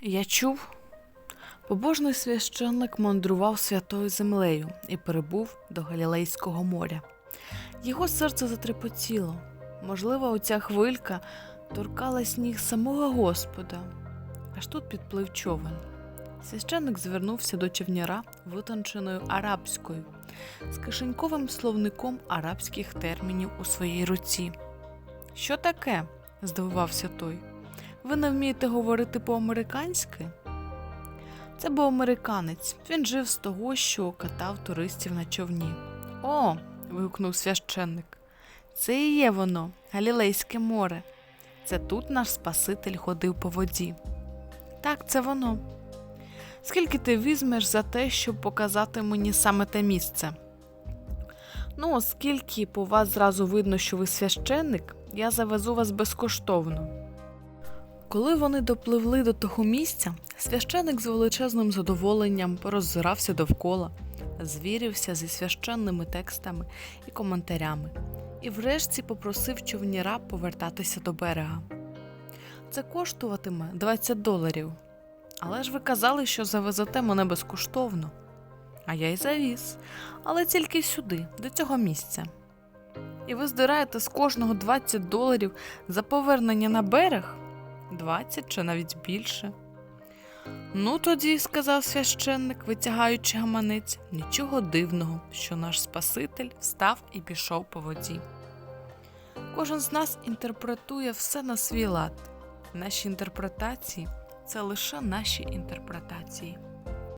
Я чув. Побожний священник мандрував святою землею і прибув до Галілейського моря. Його серце затрепотіло. Можливо, оця хвилька торкалась ніг самого Господа. Аж тут підплив човен. Священник звернувся до човняра витонченою арабською, з кишеньковим словником арабських термінів у своїй руці. Що таке? здивувався той. Ви не вмієте говорити по-американськи? Це був американець. Він жив з того, що катав туристів на човні. О. вигукнув священник. Це і є воно, Галілейське море. Це тут наш Спаситель ходив по воді. Так, це воно. Скільки ти візьмеш за те, щоб показати мені саме те місце? Ну, оскільки по вас зразу видно, що ви священник, я завезу вас безкоштовно. Коли вони допливли до того місця, священик з величезним задоволенням пороззирався довкола, звірився зі священними текстами і коментарями, і врешті попросив човніра повертатися до берега. Це коштуватиме 20 доларів. Але ж ви казали, що завезете мене безкоштовно. А я й завіз, але тільки сюди, до цього місця. І ви здираєте з кожного 20 доларів за повернення на берег? 20 чи навіть більше. Ну, тоді, сказав священник, витягаючи гаманець, нічого дивного, що наш Спаситель встав і пішов по воді. Кожен з нас інтерпретує все на свій лад. Наші інтерпретації це лише наші інтерпретації.